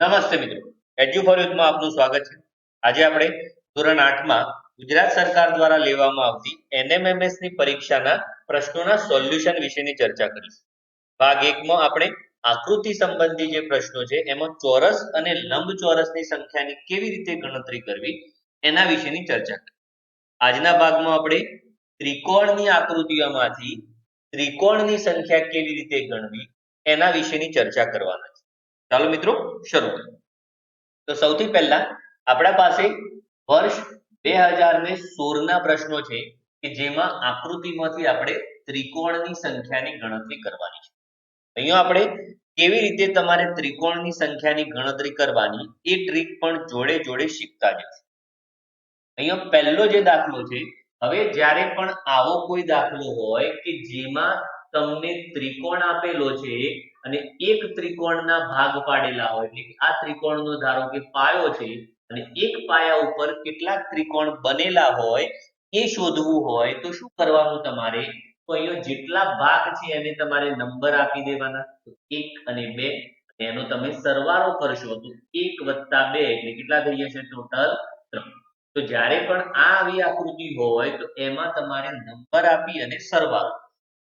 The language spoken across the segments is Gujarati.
નમસ્તે મિત્રો. એજ્યુ ફોર યુથમાં આપનું સ્વાગત છે. આજે આપણે ધોરણ આઠમાં ગુજરાત સરકાર દ્વારા લેવામાં આવતી NMMS ની પરીક્ષાના પ્રશ્નોના સોલ્યુશન વિશેની ચર્ચા કરીશું. ભાગ એકમાં આપણે આકૃતિ સંબંધી જે પ્રશ્નો છે, એમાં ચોરસ અને લંબચોરસની સંખ્યાની કેવી રીતે ગણતરી કરવી, એના વિશેની ચર્ચા કરી આજના ભાગમાં આપણે ત્રિકોણની આકૃતિઓમાંથી ત્રિકોણની સંખ્યા કેવી રીતે ગણવી, એના વિશેની ચર્ચા કરવાના છે. ચાલો મિત્રો, શરૂ કરીએ. તો સૌથી પહેલા આપણા પાસે વર્ષ બે હજાર પ્રશ્નો છે કે જેમાં આકૃતિમાંથી આપણે ત્રિકોણની સંખ્યાની ગણતરી કરવાની છે. અહીંયા આપણે કેવી રીતે તમારે ત્રિકોણની સંખ્યાની ગણતરી કરવાની એ ટ્રીક પણ જોડે જોડે શીખતા જશું અહીંયા પહેલો જે દાખલો છે, હવે જ્યારે પણ આવો કોઈ દાખલો હોય કે જેમાં તમને ત્રિકોણ આપેલો છે અને એક ત્રિકોણના ભાગ પાડેલા હોય, એટલે કે આ ત્રિકોણનો ધારો કે પાયો છે, અને એક પાયા ઉપર કેટલાક ત્રિકોણ બનેલા હોય, એ શોધવું હોય, તો શું કરવાનું તમારે? તો અહીંયા જેટલા ભાગ છે એને તમારે નંબર આપી દેવાના એક અને બે એનો તમે સરવાળો કરશો, તો એક વત્તા બે, એટલે કેટલા થઈ જશે ટોટલ ત્રણ. તો જ્યારે પણ આ આવી આકૃતિ હોય, તો એમાં તમારે નંબર આપી અને સરવાળો.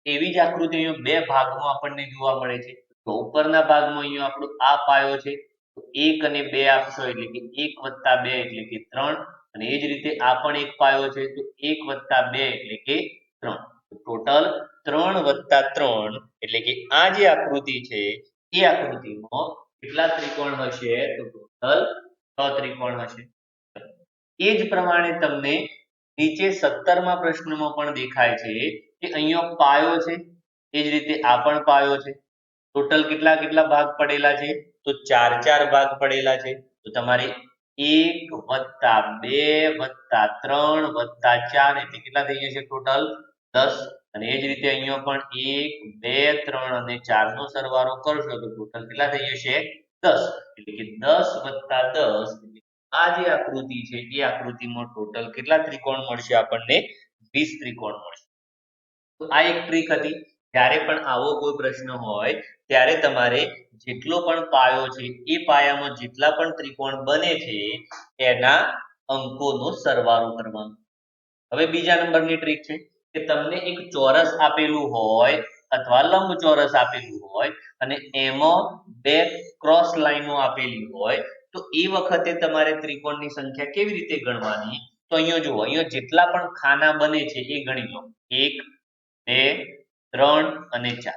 એવી જ આકૃતિ બે ભાગમાં આપણને જોવા મળે છે. તો ઉપરના ભાગમાં અહીંયા આપણો આ પાયો છે, તો એક અને બે આપશો એટલે કે એક વત્તા બે એટલે કે ત્રણ. અને એ જ રીતે આ પણ એક પાયો છે, તો એક વત્તા બે એટલે કે ત્રણ. ટોટલ ત્રણ વત્તા ત્રણ એટલે કે આ જે આકૃતિ છે, એ આકૃતિમાં કેટલા ત્રિકોણ હશે? તો ટોટલ છ ત્રિકોણ હશે. એ જ પ્રમાણે તમને નીચે સત્તરમાં પ્રશ્નમાં પણ દેખાય છે કે અહીંયા પાયો છે, એ જ રીતે આ પણ પાયો છે. ટોટલ કેટલા કેટલા ભાગ પડેલા છે? તો ચાર ચાર ભાગ પડેલા છે. તો તમારે એક વત્તા બે વત્તા ત્રણ વત્તા ચાર એટલે કેટલા થઈ જશે ટોટલ દસ. અને એ જ રીતે અહીંયા પણ એક, બે, ત્રણ અને ચાર નો સરવાળો કરશો તો ટોટલ કેટલા થઈ જશે? દસ. એટલે કે દસ વત્તા દસ આ જે આકૃતિ છે, એ આકૃતિમાં ટોટલ કેટલા ત્રિકોણ મળશે આપણને? વીસ ત્રિકોણ મળશે. તો આ એક ટ્રીક હતી. જ્યારે પણ આવો કોઈ પ્રશ્ન હોય, ત્યારે તમારે જેટલો પણ પાયો છે, એ પાયામાં જેટલા પણ ત્રિકોણ બને છે, એના અંકોનો સરવાળો કરવાનો. હવે બીજા નંબરની ટ્રીક છે કે તમને એક ચોરસ આપેલું હોય અથવા લંબચોરસ આપેલું હોય અને એમાં બે ક્રોસ લાઈનો આપેલી હોય, તો એ વખતે તમારે ત્રિકોણની સંખ્યા કેવી રીતે ગણવાની? તો અહીંયા જુઓ, અહીંયા જેટલા પણ ખાના બને છે એ ગણી લો. એક, બે ત્રણ અને ચાર.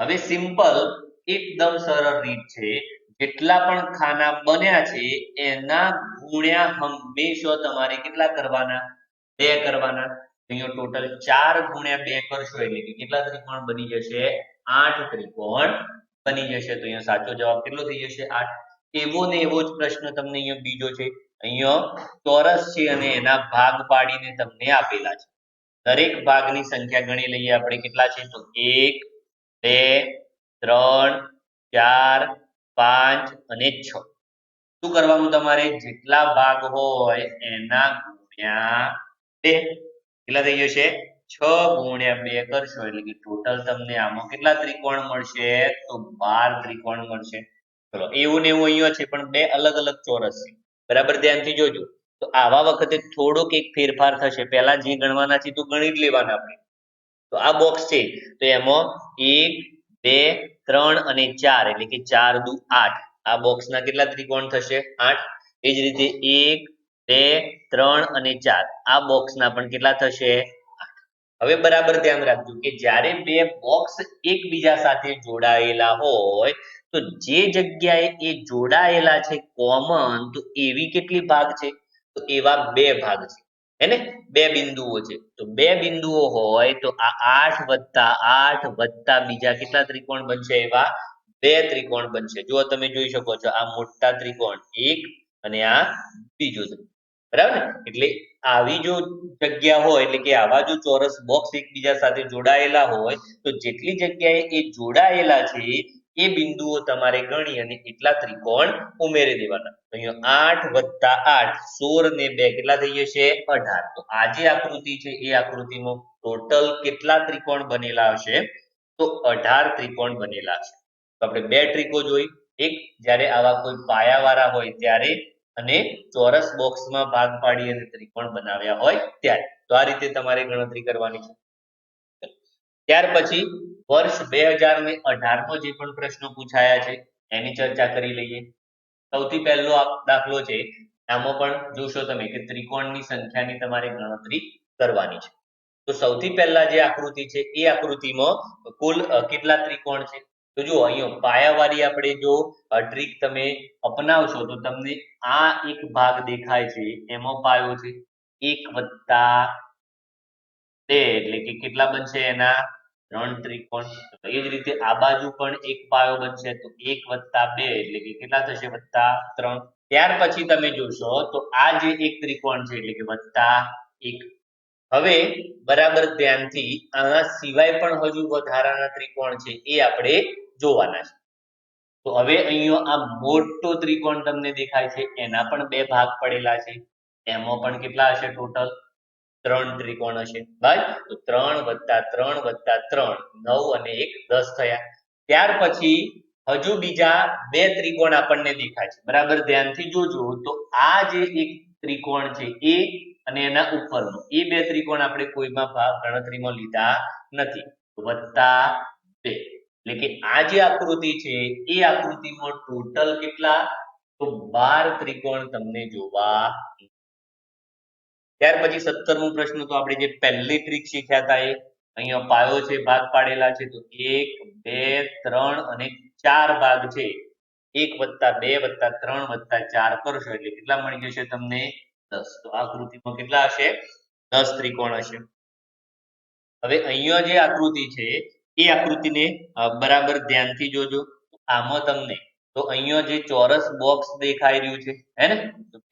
હવે સિમ્પલ એકદમ સરળ રીત છે. જેટલા પણ ખાના બન્યા છે, એના ગુણ્યા હંમેશા તમારે કેટલા કરવાના? બે કરવાના. અહીંયા ટોટલ ચાર ગુણ્યા બે કરશો એટલે કે કેટલા ત્રિકોણ બની જશે? આઠ ત્રિકોણ બની જશે. તો અહીંયા સાચો જવાબ કેટલો થઈ જશે? આઠ. એવો ને એવો જ પ્રશ્ન તમને અહીંયા બીજો છે. અહીંયા ચોરસ છે અને એના ભાગ પાડીને તમને આપેલા છે. દરેક ભાગની સંખ્યા ગણી લઈએ આપણે કેટલા છે? તો એક, બે, ત્રણ, ચાર, પાંચ અને છ. શું કરવાનું તમારે? જેટલા ભાગ હોય એના ગુણ્યા બે. કેટલા થઈ જશે? છ ગુણ્યા બે કરશો એટલે કે ટોટલ તમને આમાં કેટલા ત્રિકોણ મળશે? તો બાર ત્રિકોણ મળશે. ચલો, એવું ને એવું અહીંયા છે, પણ બે અલગ અલગ ચોરસ છે. બરાબર? ધ્યાનથી જોજો. તો આવા વખતે થોડોક એક ફેરફાર થશે. પહેલા જે ગણવાના છે તો ગણી જ લેવાના આપણે. તો આ બોક્સ છે. તો એમાં એક, બે, ત્રણ અને ચાર, એટલે કે ચાર દુ આઠ. આ બોક્સના કેટલા ત્રિકોણ થશે? આઠ. એ જ રીતે એક, બે, ત્રણ અને ચાર. આ બોક્સના પણ કેટલા થશે? હવે બરાબર ધ્યાન રાખજો કે જ્યારે બે બોક્સ એકબીજા સાથે જોડાયેલા હોય, તો જે જગ્યાએ એ જોડાયેલા છે કોમન તો એવી કેટલી ભાગ છે? એવા બે ભાગ છે. હેને બે બિંદુઓ છે. તો બે બિંદુઓ હોય તો આ આઠ વત્તા આઠ વત્તા બીજા કેટલા ત્રિકોણ બનશે એવા? બે ત્રિકોણ બનશે. જો તમે જોઈ શકો છો આ મોટા ત્રિકોણ, એક અને આ બીજો બરાબર ને? એટલે આવી જો જગ્યા હોય, એટલે કે આવા જો ચોરસ બોક્સ એકબીજા સાથે જોડાયેલા હોય, તો જેટલી જગ્યાએ એ જોડાયેલા છે એ બિંદુઓ તમારે ગણી અને એટલા ત્રિકોણ ઉમેરી દેવાના. અહીંયા આઠ વત્તા આઠ, સોળ ને બે કેટલા થઈ જશે? અઢાર. તો આ જે આકૃતિ છે, એ આકૃતિમાં ટોટલ કેટલા ત્રિકોણ બનેલા હશે? તો અઢાર ત્રિકોણ બનેલા છે તો આપણે બે ટ્રીકો જોઈ. એક, જ્યારે આવા કોઈ પાયાવાળા હોય ત્યારે અને ચોરસ બોક્સમાં ભાગ પાડી અને ત્રિકોણ બનાવ્યા હોય ત્યારે. તો આ રીતે તમારે ગણતરી કરવાની છે. ત્યાર પછી વર્ષ બે હજાર ને અઢારમો જે પણ પ્રશ્નો પૂછાયા છે, એની ચર્ચા કરી લઈએ. સૌથી પહેલો દાખલો છે, આમાં પણ જોશો તમે કે ત્રિકોણની સંખ્યાની તમારે ગણતરી કરવાની છે. તો સૌથી પહેલા જે આકૃતિ છે, એ આકૃતિમાં કુલ કેટલા ત્રિકોણ છે? તો જુઓ, અહીંયા પાયાવાળી આપણે જો ટ્રીક તમે અપનાવશો તો તમને આ એક ભાગ દેખાય છે, એમાં પાયો છે. એક વત્તા બે, એટલે કે કેટલા બનશે એના? ત્રણ ત્રિકોણ. એ જ રીતે આ બાજુ પણ એક પાયો બનશે તો એક વત્તા બે એટલે કે કેટલા થશે? વત્તા ત્રણ. ત્યાર પછી તમે જોશો તો આ જે એક ત્રિકોણ છે એટલે કે વત્તા એક. હવે બરાબર ધ્યાનથી આના સિવાય પણ હજુ વધારાના ત્રિકોણ છે એ આપણે જોવાના છે. તો હવે અહીંયા આ મોટો ત્રિકોણ તમને દેખાય છે. એના પણ બે ભાગ પડેલા છે. એમાં પણ કેટલા હશે ટોટલ ત્રણ ત્રિકોણ હશે. ભાઈ તો ત્રણ વત્તા ત્રણ વત્તા ત્રણ. નવ અને એક દસ થયા. ત્યાર પછી હજુ બીજા બે ત્રિકોણ આપણને દેખાય છે. બરાબર? ધ્યાનથી જોજો. તો આ જે એક ત્રિકોણ છે એ અને એના ઉપરનો. એ બે ત્રિકોણ આપણે કોઈમાં ગણતરીમાં લીધા નથી. વત્તા બે. એટલે કે આ જે આકૃતિ છે, એ આકૃતિમાં ટોટલ કેટલા? તો બાર ત્રિકોણ તમને જોવા ત્યાર પછી સત્તરમો પ્રશ્ન તો આપણે જે પહેલી ટ્રીક શીખ્યા હતા એ, અહીંયા પાયો છે, ભાગ પાડેલા છે, તો એક, બે, ત્રણ અને ચાર ભાગ છે. એક વત્તા બે વત્તા ત્રણ વત્તા ચાર કરશો એટલે કેટલા મળી જશે તમને દસ. તો આકૃતિમાં કેટલા હશે? દસ ત્રિકોણ હશે. હવે અહીંયા જે આકૃતિ છે, એ આકૃતિને બરાબર ધ્યાનથી જોજો. આમાં તમને તો અહીંયા જે ચોરસ બોક્સ દેખાઈ રહ્યું છે, હે ને?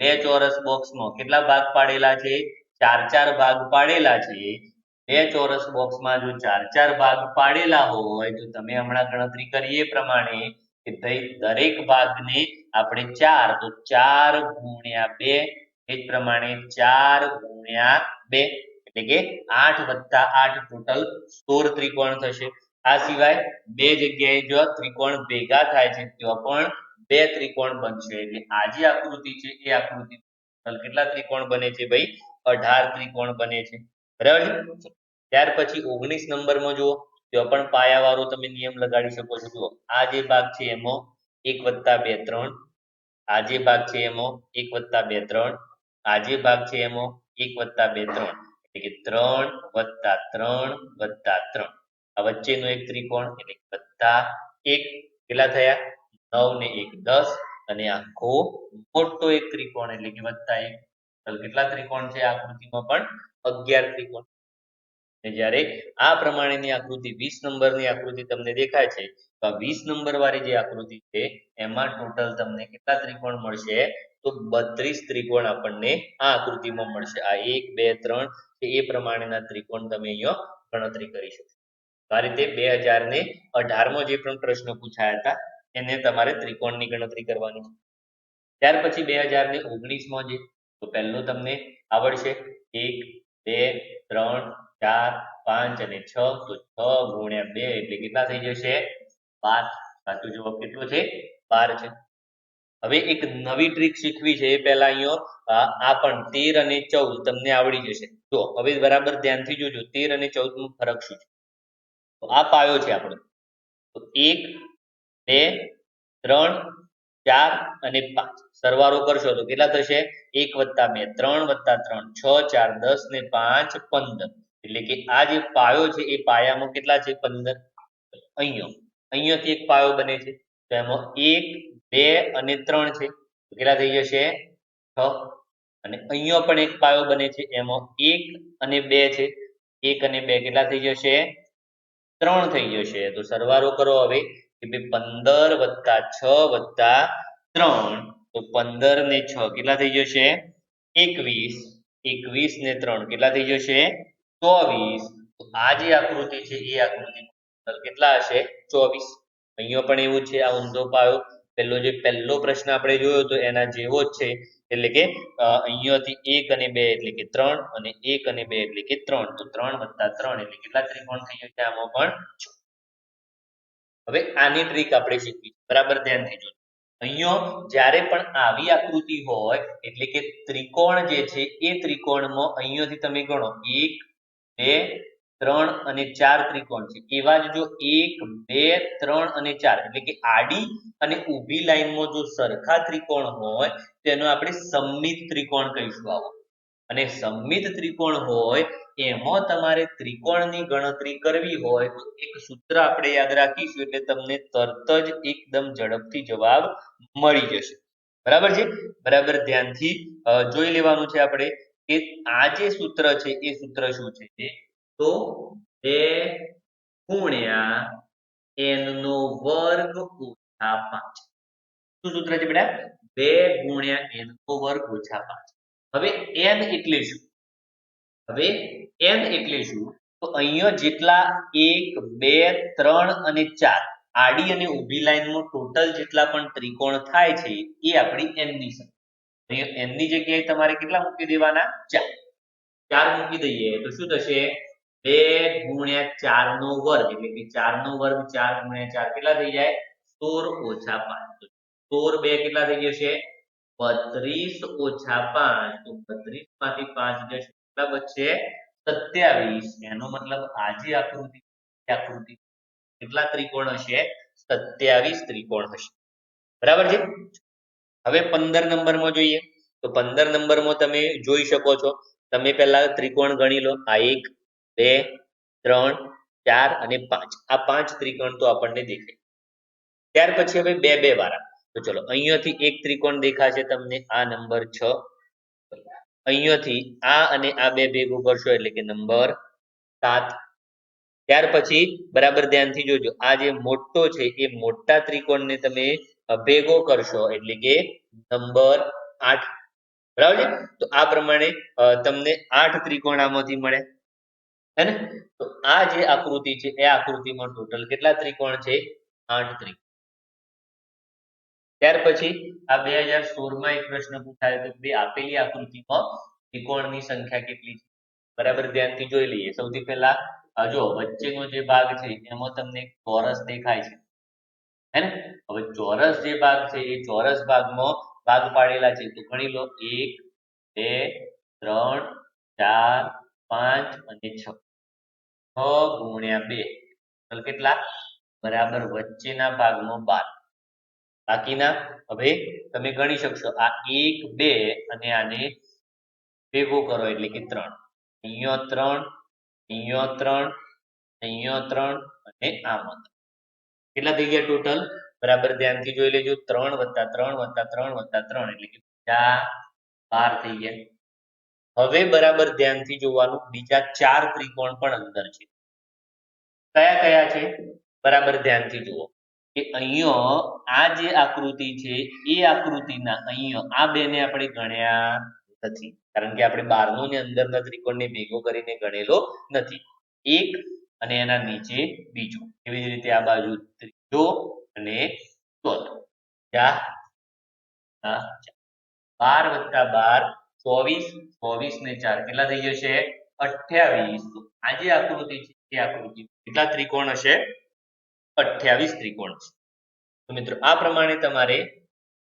બે ચોરસ બોક્સમાં કેટલા ભાગ પાડેલા છે? ચાર ચાર ભાગ પાડેલા છે. બે ચોરસ બોક્સમાં જો ચાર ચાર ભાગ પાડેલા હોય, તો તમે હમણાં ગણતરી કરીએ પ્રમાણે કે ભાઈ દરેક ભાગને આપણે ચાર, તો ચાર ગુણ્યા બે, એ જ પ્રમાણે ચાર ગુણ્યા બે, એટલે કે આઠ વત્તા આઠ ટોટલ સોળ ત્રિકોણ થશે. આ સિવાય બે જગ્યાએ જો ત્રિકોણ ભેગા થાય છે ત્યાં પણ બે ત્રિકોણ બનશે. એટલે આ જે આકૃતિ છે, એ આકૃતિ કેટલા ત્રિકોણ બને છે ભાઈ? અઢાર ત્રિકોણ બને છે. બરાબર ત્યાર પછી ઓગણીસ નંબરમાં જુઓ ત્યાં પણ પાયાવાળો તમે નિયમ લગાડી શકો છો. જુઓ, આ જે ભાગ છે એમાં એક વત્તા બે ત્રણ, આ જે ભાગ છે એમાં એક વત્તા બે ત્રણ, આ જે ભાગ છે એમાં એક વત્તા બે ત્રણ. એટલે કે ત્રણ વત્તા ત્રણ વત્તા ત્રણ. આ વચ્ચેનો એક ત્રિકોણ એટલે બધા એક કેટલા થયા? નવ ને એક દસ. અને આખો મોટો એક ત્રિકોણ એટલે કે વત્તા એક. કેટલા ત્રિકોણ છે આકૃતિમાં પણ? અગિયાર ત્રિકોણ. જ્યારે આ પ્રમાણેની આકૃતિ વીસ નંબરની આકૃતિ તમને દેખાય છે, તો આ વીસ નંબર વાળી જે આકૃતિ છે, એમાં ટોટલ તમને કેટલા ત્રિકોણ મળશે? તો બત્રીસ ત્રિકોણ આપણને આ આકૃતિમાં મળશે. આ એક, બે, ત્રણ, એ પ્રમાણેના ત્રિકોણ તમે અહીંયા ગણતરી કરી શકશો તો આ રીતે બે હજાર ને અઢારમો જે પણ પ્રશ્નો પૂછાયા હતા, એને તમારે ત્રિકોણની ગણતરી કરવાની છે. ત્યાર પછી બે હજાર ને ઓગણીસમો જે, તો પહેલો તમને આવડશે, એક, બે, ત્રણ, ચાર, પાંચ અને છ, તો છ ગુણ્યા બે એટલે કેટલા થઈ જશે? બાર. સાચું જવાબ કેટલો છે? બાર છે. હવે એક નવી ટ્રીક શીખવી છે, એ પહેલા અહીંયા આ પણ તેર અને ચૌદ તમને આવડી જશે. જો, હવે બરાબર ધ્યાનથી જોજો, તેર અને ચૌદનું ફરક શું છે? આ પાયો છે આપણો. તો એક, બે, ત્રણ, ચાર અને પાંચ. સરવાળો કરશો તો કેટલા થશે? એક વત્તા બે, ત્રણ વત્તા ત્રણ, છ, ચાર, દસ ને પાંચ, પંદર. એટલે કે આ જે પાયો છે એ પાયામાં કેટલા છે? પંદર. અહીંયા. અહીંયાથી એક પાયો બને છે. તો એમાં એક, બે અને ત્રણ છે. તો કેટલા થઈ જશે? છ. અને અહીંયા પણ એક પાયો બને છે. એમાં એક અને બે છે. એક અને બે કેટલા થઈ જશે? ત્રણ થઈ જશે તો સરવાળો કરો હવે કે ભાઈ પંદર વત્તા છ વત્તા ત્રણ. તો પંદર ને છ કેટલા થઈ જશે એકવીસ. એકવીસ ને ત્રણ કેટલા થઈ જશે ચોવીસ. તો આ જે આકૃતિ છે, એ આકૃતિ કેટલા હશે? ચોવીસ. અહીંયા પણ એવું છે, આ ઊંધો પાયો. પેલો જે પહેલો પ્રશ્ન આપણે જોયો તો એના જેવો જ છે. એટલે કે અહીંયાથી એક અને બે એટલે કે ત્રણ અને એક અને બે એટલે કે ત્રણ. તો ત્રણ વત્તા ત્રણ એટલે કેટલા ત્રિકોણ થઈ ગયા આમાં પણ હવે આની ટ્રીક આપણે શીખવી. બરાબર? ધ્યાનથી જોજો. અહીંયો જ્યારે પણ આવી આકૃતિ હોય, એટલે કે ત્રિકોણ જે છે, એ ત્રિકોણમાં અહીંયાથી તમે ગણો. એક, બે ત્રણ અને ચાર ત્રિકોણ છે. એવા જ જો એક, બે, ત્રણ અને ચાર, એટલે કે આડી અને ઊભી લાઈનમાં જો સરખા ત્રિકોણ હોય, તેનો આપણે સમમિત ત્રિકોણ કહીશું આવો. અને સમમિત ત્રિકોણ હોય, એમાં તમારે ત્રિકોણની ગણતરી કરવી હોય, તો એક સૂત્ર આપણે યાદ રાખીશું, એટલે તમને તરત જ એકદમ ઝડપથી જવાબ મળી જશે. બરાબર છે? બરાબર, ધ્યાનથી જોઈ લેવાનું છે આપણે કે આ જે સૂત્ર છે, એ સૂત્ર શું છે? તો બે ગુણ્યા એન નો વર્ગ ઓછા પાંચ. શું સૂત્ર છે બેટા? બે ગુણ્યા એન નો વર્ગ ઓછા પાંચ. હવે એન એટલે શું? હવે એન એટલે શું? તો અહીંયા જેટલા એક, બે, ત્રણ અને ચાર આડી અને ઊભી લાઈનમાં ટોટલ જેટલા પણ ત્રિકોણ થાય છે, એ આપણી એનની સંખ્યા અહીંયા જગ્યાએ તમારે કેટલા મૂકી દેવાના? ચાર. ચાર મૂકી દઈએ તો શું થશે? બે ગુણ્યા ચાર નો વર્ગ, એટલે કે ચાર નો વર્ગ ચાર ગુણ્યા ચાર કેટલા થઈ જાય? સોળ ઓછા પાંચ. સોળ બે કેટલા થઈ જશે? બત્રીસ ઓછા પાંચ. તો બત્રીસમાંથી પાંચ જશે કેટલા બચશે? સત્યાવીસ. એનો મતલબ આજે આકૃતિ આકૃતિ, કેટલા ત્રિકોણ હશે? સત્યાવીસ ત્રિકોણ હશે. બરાબર છે? હવે પંદર નંબરમાં જોઈએ. તો પંદર નંબરમાં તમે જોઈ શકો છો. તમે પહેલા ત્રિકોણ ગણી લો. આ એક બે, ત્રણ, ચાર અને પાંચ. આ પાંચ ત્રિકોણ તો આપણને દેખાય. ત્યાર પછી હવે બે બે વાળા તો ચલો, અહીંયાથી એક ત્રિકોણ દેખાશે તમને. આ નંબર છ. અહીંયાથી આ અને આ બે ભેગું કરશો એટલે કે નંબર સાત. ત્યાર પછી બરાબર ધ્યાનથી જોજો, આ જે મોટો છે, એ મોટા ત્રિકોણને તમે ભેગો કરશો એટલે કે નંબર આઠ. બરાબર છે? તો આ પ્રમાણે તમને આઠ ત્રિકોણ આમાંથી મળે. હે તો આ જે આકૃતિ છે, એ આકૃતિમાં ટોટલ કેટલા ત્રિકોણ છે? આઠ ત્રિકોણ. ત્યાર પછી આ બે હજાર સોળમાં એક પ્રશ્ન પૂછાયો હતો બે આપેલી આકૃતિમાં ત્રિકોણની સંખ્યા કેટલી છે? બરાબર, ધ્યાનથી જોઈ લઈએ. સૌથી પહેલા જો વચ્ચેનો જે ભાગ છે, એમાં તમને ચોરસ દેખાય છે. હે ને? હવે ચોરસ જે ભાગ છે, એ ચોરસ ભાગમાં ભાગ પાડેલા છે. તો ગણી લો, એક, બે, ત્રણ, ચાર, પાંચ અને છ. બરાબર વચ્ચેના ભાગનો બાર. બાકીના? હવે તમે ગણી શકશો. આ એક, બે અને આને ભેગો કરો એટલે કે ત્રણ. અહીંયા ત્રણ અહીંયા ત્રણ અહીંયા ત્રણ અને આમાં. કેટલા થઈ ગયા ટોટલ? બરાબર ધ્યાનથી જોઈ લેજો. ત્રણ વત્તા ત્રણ વત્તા ત્રણ વત્તા ત્રણ એટલે કે બીજા બાર થઈ ગયા. હવે બરાબર ધ્યાનથી જોવાનું, બીજા ચાર ત્રિકોણ પણ અંદર છે. કયા કયા છે? બરાબર ધ્યાનથી જુઓ. કે અહીંયા આ જે આકૃતિ છે, એ આકૃતિના અહીંયા, આ બેને આપણે ગણ્યા નથી. કારણ કે આપણે બારનો ને અંદરના ત્રિકોણને ભેગો કરીને ગણેલો નથી. એક અને એના નીચે બીજો. એવી જ રીતે આ બાજુ ત્રીજો અને ચોથો. બાર વત્તા બાર ચોવીસ ચોવીસ ને ચાર. કેટલા થઈ જશે? અઠ્યાવીસ. આ જે આકૃતિ છે, એ આકૃતિ. કેટલા ત્રિકોણ હશે? અઠ્યાવીસ ત્રિકોણ છે. તો મિત્રો, આ પ્રમાણે તમારે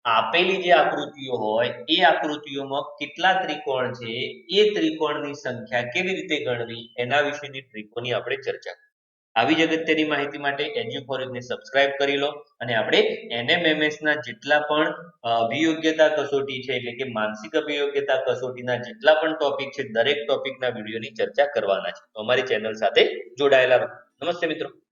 આપેલી જે આકૃતિઓ હોય, એ આકૃતિઓમાં કેટલા ત્રિકોણ છે, એ ત્રિકોણની સંખ્યા કેવી રીતે ગણવી, એના વિશેની ટ્રીકોની આપણે ચર્ચા કરી. આવી જ અગત્યની માહિતી માટે એજ્યુફોરિકને સબસ્ક્રાઇબ કરી લો અને આપણે એનએમએમએસના જેટલા પણ અભિયોગ્યતા કસોટી છે એટલે કે માનસિક અભિયોગ્યતા કસોટીના જેટલા પણ ટોપિક છે, દરેક ટોપિકના વિડીયોની ચર્ચા કરવાના છે. તો અમારી ચેનલ સાથે જોડાયેલા રહો. નમસ્તે મિત્રો.